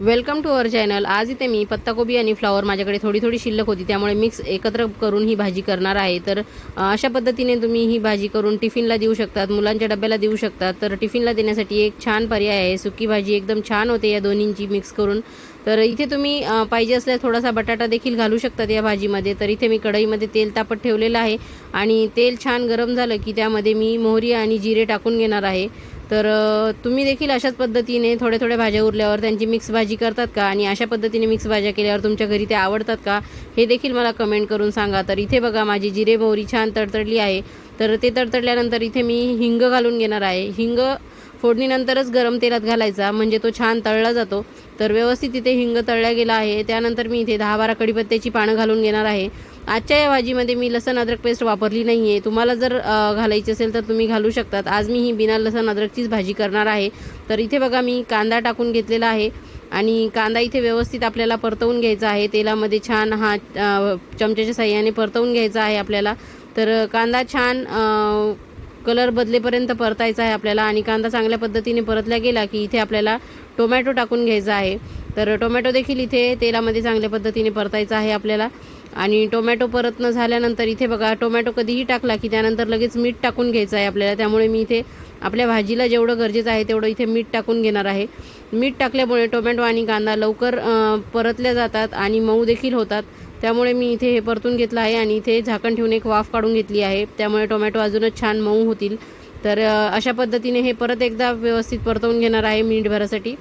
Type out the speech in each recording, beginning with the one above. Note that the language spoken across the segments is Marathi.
वेलकम टू अवर चॅनल आज इथे मी पत्ताकोबी आणि फ्लावर माझ्याकडे थोडी थोडी शिल्लक होती त्यामुळे मिक्स एकत्र करून ही भाजी करणार आहे. तर अशा पद्धतीने तुम्ही ही भाजी करून टिफिनला देऊ शकतात मुलांच्या डब्याला देऊ शकतात. तर टिफिनला देण्यासाठी एक छान पर्याय आहे. सुकी भाजी एकदम छान होते या दोन्हींची मिक्स करून. तर इथे तुम्ही पाहिजे असल्यास थोडासा बटाटा देखील घालू शकतात या भाजीमध्ये. तर इथे मी कढईमध्ये तेल तापत ठेवलेलं आहे आणि तेल छान गरम झालं की त्यामध्ये मी मोहरी आणि जिरे टाकून घेणार आहे. तर तुम्ही देखील अशाच पद्धतीने थोड्या थोड्या भाज्या उरल्यावर त्यांची मिक्स भाजी करतात का? आणि अशा पद्धतीने मिक्स भाज्या केल्यावर तुमच्या घरी ते आवडतात का? हे देखील मला कमेंट करून सांगा. तर इथे बघा माझी जिरे मोहरी छान तडतडली आहे. तर ते तडतडल्यानंतर इथे मी हिंग घालून घेणार आहे. हिंग फोडणीनंतरच गरम तेलात घालायचा म्हणजे तो छान तळला जातो. तर व्यवस्थित इथे हिंग तळल्या गेला आहे. त्यानंतर मी इथे दहा बारा कडीपत्त्याची पानं घालून घेणार आहे. आजच्या या भाजीमध्ये मी लसण अद्रक पेस्ट वापरली नाही आहे तुम्हाला जर घालायची असेल तर तुम्ही घालू शकतात. आज मी ही बिना लसण अद्रकचीच भाजी करणार आहे. तर इथे बघा मी कांदा टाकून घेतलेला आहे आणि कांदा इथे व्यवस्थित आपल्याला परतवून घ्यायचा आहे. तेलामध्ये छान हा चमच्याच्या साह्याने परतवून घ्यायचा आहे आपल्याला. तर कांदा छान कलर बदलेपर्यंत परतायचा आहे आपल्याला आणि कांदा चांगल्या पद्धतीने परतला गेला की इथे आपल्याला टोमॅटो टाकून घ्यायचा आहे. तर टोमॅटो देखील इथे तेलामध्ये चांगल्या पद्धतीने परतायचा आहे आपल्याला. आणि टोमॅटो परतणं झाल्यानंतर इथे बघा टोमॅटो कधीही टाकला की त्यानंतर लगेच मीठ टाकून घ्यायचं आहे आपल्याला. त्यामुळे मी इथे आपल्या भाजीला जेवढं गरजेचं आहे तेवढं इथे मीठ टाकून घेणार आहे. मीठ टाकल्यामुळे टोमॅटो आणि कांदा लवकर परतल्या जातात आणि मऊ देखील होतात. त्यामुळे मी इथे हे परतून घेतलं आहे आणि इथे झाकण ठेवून एक वाफ काढून घेतली आहे. त्यामुळे टोमॅटो अजूनच छान मऊ होतील. तर अशा पद्धतीने हे परत एकदा व्यवस्थित परतवून घेणार आहे मिनिटभरासाठी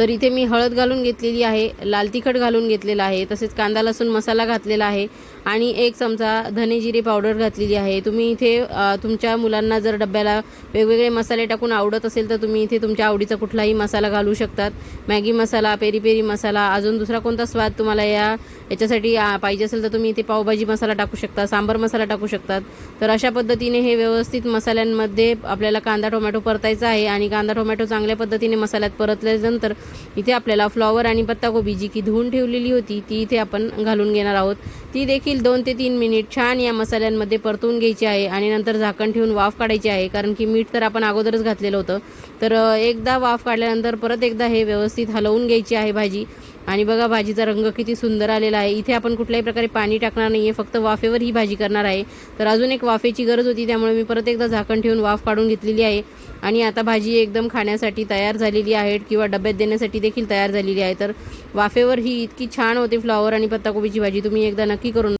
तर इथे मी हळद घालून घेतलेली आहे लाल तिखट घालून घेतलेला आहे तसेच कांदा लसूण मसाला घातलेला आहे. आणि एक चमचा धने जिरे पावडर घातलेली आहे. तुम्ही इथे तुमच्या मुलांना जर डब्याला वेगवेगळे मसाले टाकून आवडत असेल तर तुम्ही इथे तुमच्या आवडीचा कुठलाही मसाला घालू शकतात. मॅगी मसाला पेरी पेरी मसाला अजून दुसरा कोणता स्वाद तुम्हाला या याच्यासाठी पाहिजे असेल तर तुम्ही इथे पावभाजी मसाला टाकू शकता सांबर मसाला टाकू शकतात. तर अशा पद्धतीने हे व्यवस्थित मसाल्यांमध्ये आपल्याला कांदा टोमॅटो परतायचा आहे आणि कांदा टोमॅटो चांगल्या पद्धतीने मसाल्यात परतल्यानंतर इथे आपल्याला फ्लॉवर आणि पत्ताकोबी जी की धुवून ठेवलेली होती ती इथे आपण घालून घेणार आहोत. ती देखील देखील दोन ते तीन मिनिट छान या मसाल्यांमध्ये परतून घ्यायची आहे आणि नंतर झाकण ठेवून वाफ काढायची आहे. कारण की मीठ तर आपण अगोदरच घातलेलं होतं. तर एकदा वाफ काढल्यानंतर परत एकदा हे व्यवस्थित हलवून घ्यायची आहे भाजी. आणि बघा भाजीचा रंग किती सुंदर आलेला आहे. इथे आपण कुठल्याही प्रकारे पाणी टाकणार नाही आहे फक्त वाफेवर ही भाजी करणार आहे. तर अजून एक वाफेची गरज होती त्यामुळे मी परत एकदा झाकण ठेवून वाफ काढून घेतलेली आहे. आणि आता भाजी एकदम खाण्यासाठी तयार झालेली आहे किंवा डब्यात देण्यासाठी देखील तयार झालेली आहे. तर वाफेवर ही इतकी छान होते फ्लॉवर आणि पत्ताकोबीची भाजी. तुम्ही एकदा नक्की करून